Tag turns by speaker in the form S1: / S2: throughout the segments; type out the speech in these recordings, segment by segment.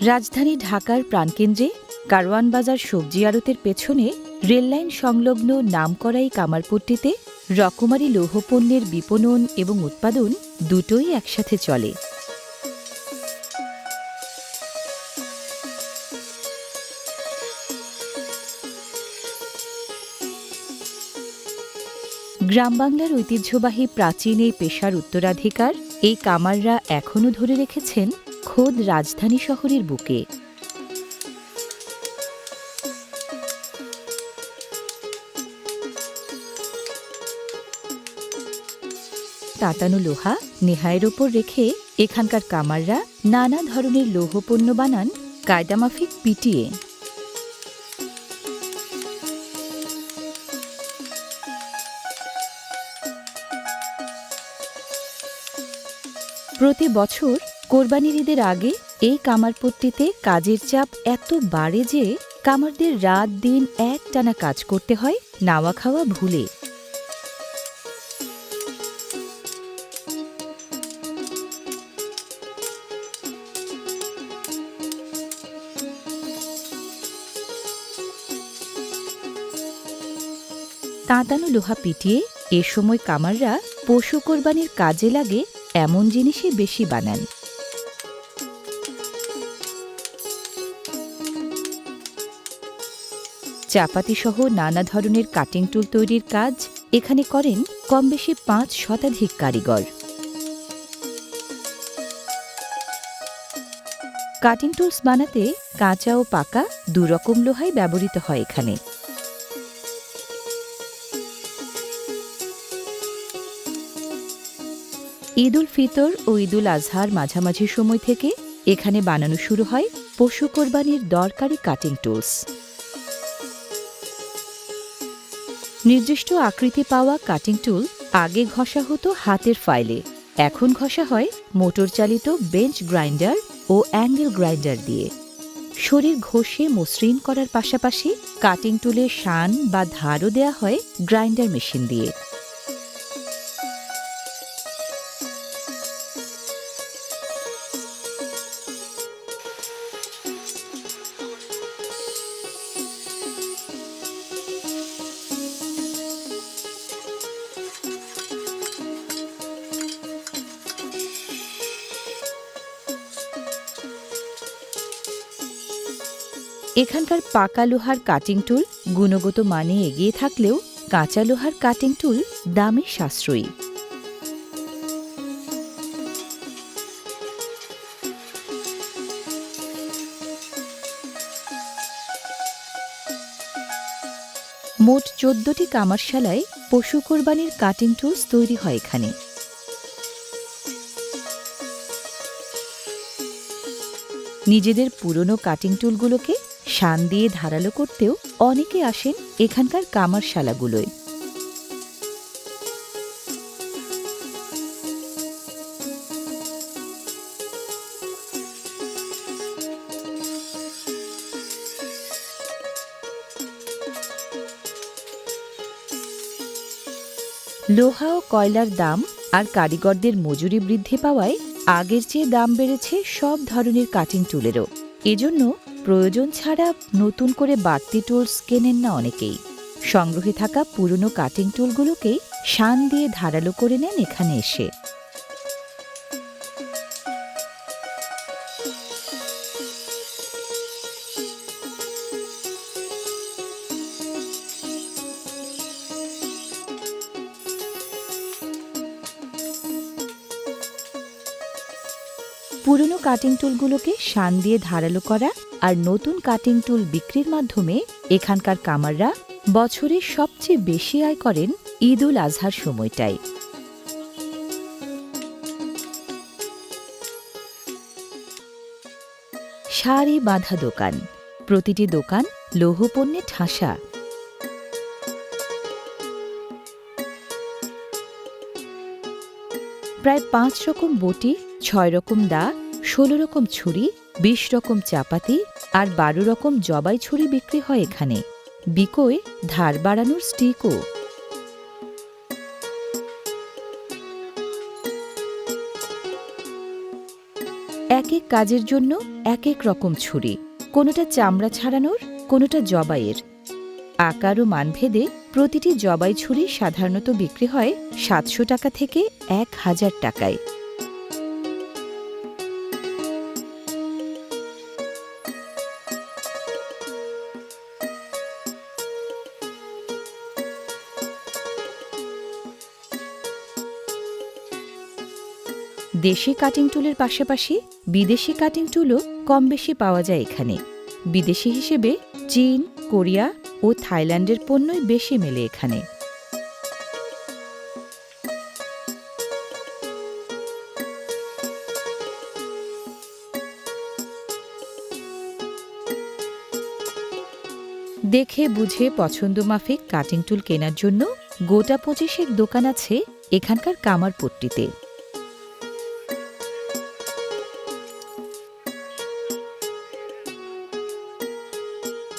S1: রাজধানী ঢাকার প্রাণকেন্দ্রে কারওয়ান বাজার সবজি আড়তের পেছনে রেললাইন সংলগ্ন নামকরাই কামারপট্টিতে রকমারি লৌহপণ্যের বিপণন এবং উৎপাদন দুটোই একসাথে চলে। গ্রাম বাংলার ঐতিহ্যবাহী প্রাচীন এই পেশার উত্তরাধিকার এই কামাররা এখনও ধরে রেখেছেন খোদ রাজধানী শহরের বুকে। তাতানো লোহা নেহায়ের ওপর রেখে এখানকার কামাররা নানা ধরনের লৌহপণ্য বানান কায়দামাফিক পিটিয়ে। প্রতি বছর কোরবানির ঈদের আগে এই কামারপট্টিতে কাজের চাপ এত বাড়ে যে কামারদের রাত দিন এক টানা কাজ করতে হয় নাওয়া খাওয়া ভুলে। তাঁতানো লোহা পিটিয়ে এ সময় কামাররা পশু কোরবানির কাজে লাগে এমন জিনিসই বেশি বানান। চাপাতি সহ নানা ধরনের কাটিং টুল তৈরির কাজ এখানে করেন কম বেশি পাঁচ শতাধিক কারিগর। কাটিং টুলস বানাতে কাঁচা ও পাকা দুরকম লোহাই ব্যবহৃত হয় এখানে। ঈদ উল ফিতর ও ঈদ উল আজহার মাঝামাঝি সময় থেকে এখানে বানানো শুরু হয় পশু কোরবানির দরকারি কাটিং টুলস নির্দিষ্ট আকৃতি পাওয়া কাটিং টুল আগে ঘষা হতো হাতের ফাইলে এখন ঘষা হয় মোটর চালিত বেঞ্চ গ্রাইন্ডার ও অ্যাঙ্গেল গ্রাইন্ডার দিয়ে। শরীর ঘষে মসৃণ করার পাশাপাশি কাটিং টুলে শান বা ধারও দেয়া হয় গ্রাইন্ডার মেশিন দিয়ে। এখানকার পাকা লোহার কাটিং টুল গুণগত মানে এগিয়ে থাকলেও কাঁচা লোহার কাটিং টুল দামে সাশ্রয়ী। মোট চোদ্দটি কামারশালায় পশু কোরবানির কাটিং টুলস তৈরি হয় এখানে। নিজেদের পুরনো কাটিং টুলগুলোকে শান দিয়ে ধারালো করতেও অনেকে আসেন এখানকার কামারশালাগুলোয়। লোহা ও কয়লার দাম আর কারিগরদের মজুরি বৃদ্ধি পাওয়ায় আগের চেয়ে দাম বেড়েছে সব ধরনের কাটিং টুলেরও। এজন্য প্রয়োজন ছাড়া নতুন করে বাড়তি টুলস কেনেন না অনেকেই। সংগ্রহে থাকা পুরনো কাটিং টুলগুলোকেই শান দিয়ে ধারালো করে নেন এখানে এসে। পুরনো কাটিং টুলগুলোকে শান দিয়ে ধারালো করা আর নতুন কাটিং টুল বিক্রির মাধ্যমে এখানকার কামাররা বছরে সবচেয়ে বেশি আয় করেন ঈদ উল আজহার সময়টায়। সারি বাঁধা দোকান, প্রতিটি দোকান লৌহপণ্যে ঠাসা। প্রায় পাঁচ রকম বটি ছয় রকম দা, ষোলো রকম ছুরি, বিশ রকম চাপাতি আর বারো রকম জবাই ছুরি বিক্রি হয় এখানে। বিকোয় ধার বাড়ানোর স্টিকও। এক এক কাজের জন্য এক এক রকম ছুরি, কোনোটা চামড়া ছাড়ানোর, কোনোটা জবাইয়ের। আকার ও মানভেদে প্রতিটি জবাই ছুরি সাধারণত বিক্রি হয় সাতশো টাকা থেকে এক হাজার টাকায়। দেশি কাটিং টুলের পাশাপাশি বিদেশি কাটিং টুলও কম বেশি পাওয়া যায় এখানে। বিদেশি হিসেবে চীন, কোরিয়া ও থাইল্যান্ডের পণ্যই বেশি মেলে এখানে। দেখে, বুঝে পছন্দ মাফিক কাটিং টুল কেনার জন্য গোটা পঁচিশেক দোকান আছে এখানকার কামারপট্টিতে।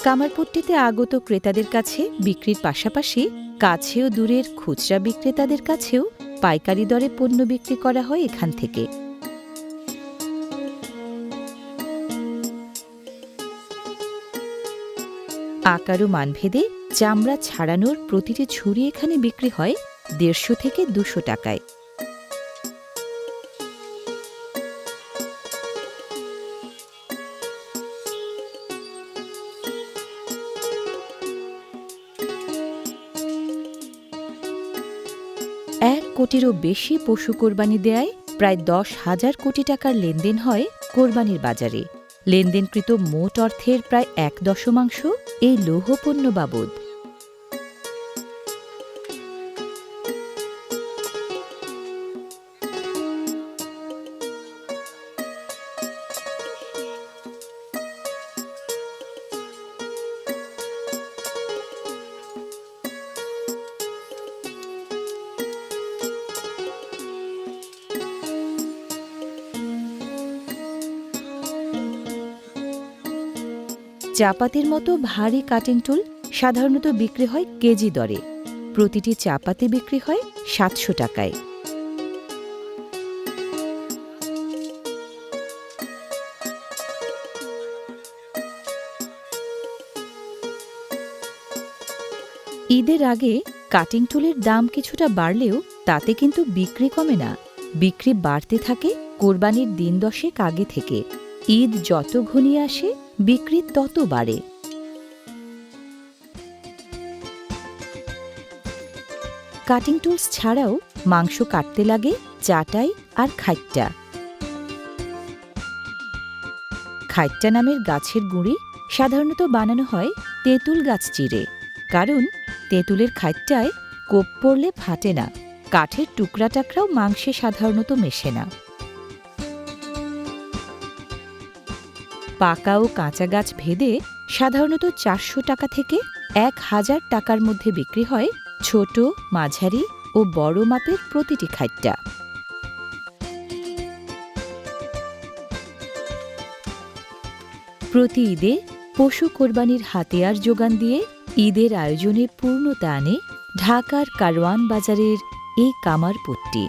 S1: কামারপট্টিতে আগত ক্রেতাদের কাছে বিক্রির পাশাপাশি কাছেও দূরের খুচরা বিক্রেতাদের কাছেও পাইকারি দরে পণ্য বিক্রি করা হয় এখান থেকে। আকার ও মানভেদে চামড়া ছাড়ানোর প্রতিটি ছুরি এখানে বিক্রি হয় দেড়শো থেকে দুশো টাকায়। কোটিরও বেশি পশু কোরবানি দেয় প্রায় দশ হাজার কোটি টাকার লেনদেন হয় কোরবানির বাজারে। লেনদেনকৃত মোট অর্থের প্রায় এক দশমাংশ এই লৌহপণ্য বাবদ। চাপাতির মতো ভারী কাটিং টুল সাধারণত বিক্রি হয় কেজি দরে। প্রতিটি চাপাতি বিক্রি হয় সাতশো টাকায়। ঈদের আগে কাটিং টুলের দাম কিছুটা বাড়লেও তাতে কিন্তু বিক্রি কমে না। বিক্রি বাড়তে থাকে কোরবানির দিন দশেক আগে থেকে। ঈদ যত ঘনিয়ে আসে বিক্রি তত বাড়ে। কাটিং টুলস ছাড়াও মাংস কাটতে লাগে, চাটাই আর খাইট্টা। খাইট্টা নামের গাছের গুঁড়ি সাধারণত বানানো হয় তেঁতুল গাছ চিরে কারণ তেঁতুলের খাইট্টায় কোপ পড়লে ফাটে না, কাঠের টুকরা টাকরাও মাংসে সাধারণত মেশে না। পাকা ও কাঁচা গাছ ভেদে সাধারণত চারশো টাকা থেকে এক হাজার টাকার মধ্যে বিক্রি হয় ছোট, মাঝারি ও বড় মাপের প্রতিটি খাইট্টা। প্রতি ঈদে পশু কোরবানির হাতিয়ার যোগান দিয়ে ঈদের আয়োজনে পূর্ণতা আনে ঢাকার কারওয়ান বাজারের এই কামারপট্টি।